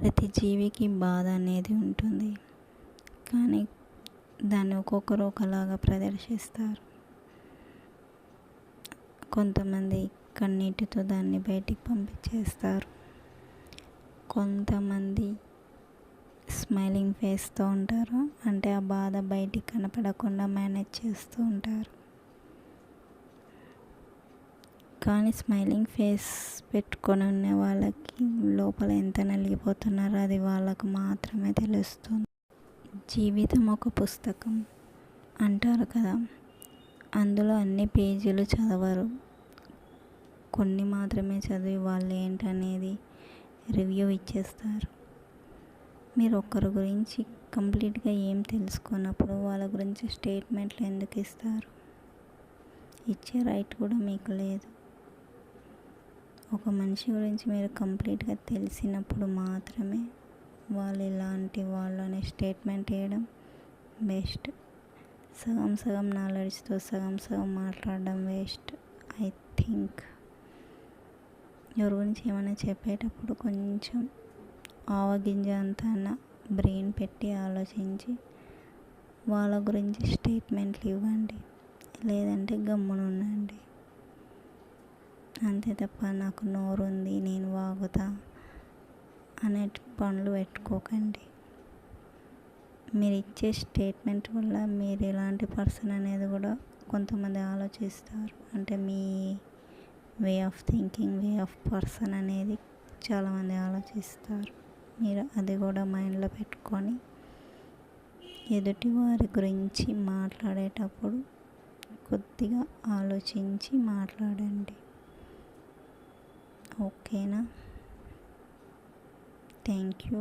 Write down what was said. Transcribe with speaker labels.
Speaker 1: ప్రతి జీవికి బాధ అనేది ఉంటుంది. కానీ దాన్ని ఒక్కొక్కరు ఒకలాగా ప్రదర్శిస్తారు. కొంతమంది కన్నీటితో దాన్ని బయటికి పంపించేస్తారు. కొంతమంది స్మైలింగ్ ఫేస్తో ఉంటారు. అంటే ఆ బాధ బయటికి కనపడకుండా మేనేజ్ చేస్తూ ఉంటారు. కానీ స్మైలింగ్ ఫేస్ పెట్టుకొని ఉన్న వాళ్ళకి లోపల ఎంత నలిగిపోతున్నారో అది వాళ్ళకు మాత్రమే తెలుస్తుంది. జీవితం ఒక పుస్తకం అంటారు కదా. అందులో అన్ని పేజీలు చదవరు. కొన్ని మాత్రమే చదివి వాళ్ళు ఏంటనేది రివ్యూ ఇచ్చేస్తారు. మీరు ఒక్కరి గురించి కంప్లీట్గా ఏం తెలుసుకున్నప్పుడు వాళ్ళ గురించి స్టేట్మెంట్లు ఎందుకు ఇస్తారు? ఇచ్చే రైట్ కూడా మీకు లేదు. ఒక మనిషి గురించి మీరు కంప్లీట్గా తెలిసినప్పుడు మాత్రమే వాళ్ళు ఇలాంటి వాళ్ళు అనే స్టేట్మెంట్ వేయడం బెస్ట్. సగం సగం నాలెడ్జ్తో సగం సగం మాట్లాడడం వేస్ట్ ఐ థింక్. ఎవరి గురించి ఏమైనా చెప్పేటప్పుడు కొంచెం ఆవగింజ అంతా బ్రెయిన్ పెట్టి ఆలోచించి వాళ్ళ గురించి స్టేట్మెంట్లు ఇవ్వండి. లేదంటే గమ్మున ఉండండి అంతే తప్ప నాకు నోరు ఉంది నేను వాగుతా అనే పనులు పెట్టుకోకండి. మీరు ఇచ్చే స్టేట్మెంట్ వల్ల మీరు ఎలాంటి పర్సన్ అనేది కూడా కొంతమంది ఆలోచిస్తారు. అంటే మీ way of thinking way of person అనేది చాలామంది ఆలోచిస్తారు. మీరు అది కూడా మైండ్లో పెట్టుకొని ఎదుటి వారి గురించి మాట్లాడేటప్పుడు కొద్దిగా ఆలోచించి మాట్లాడండి. ஓகேண்ணா தேங்க்யூ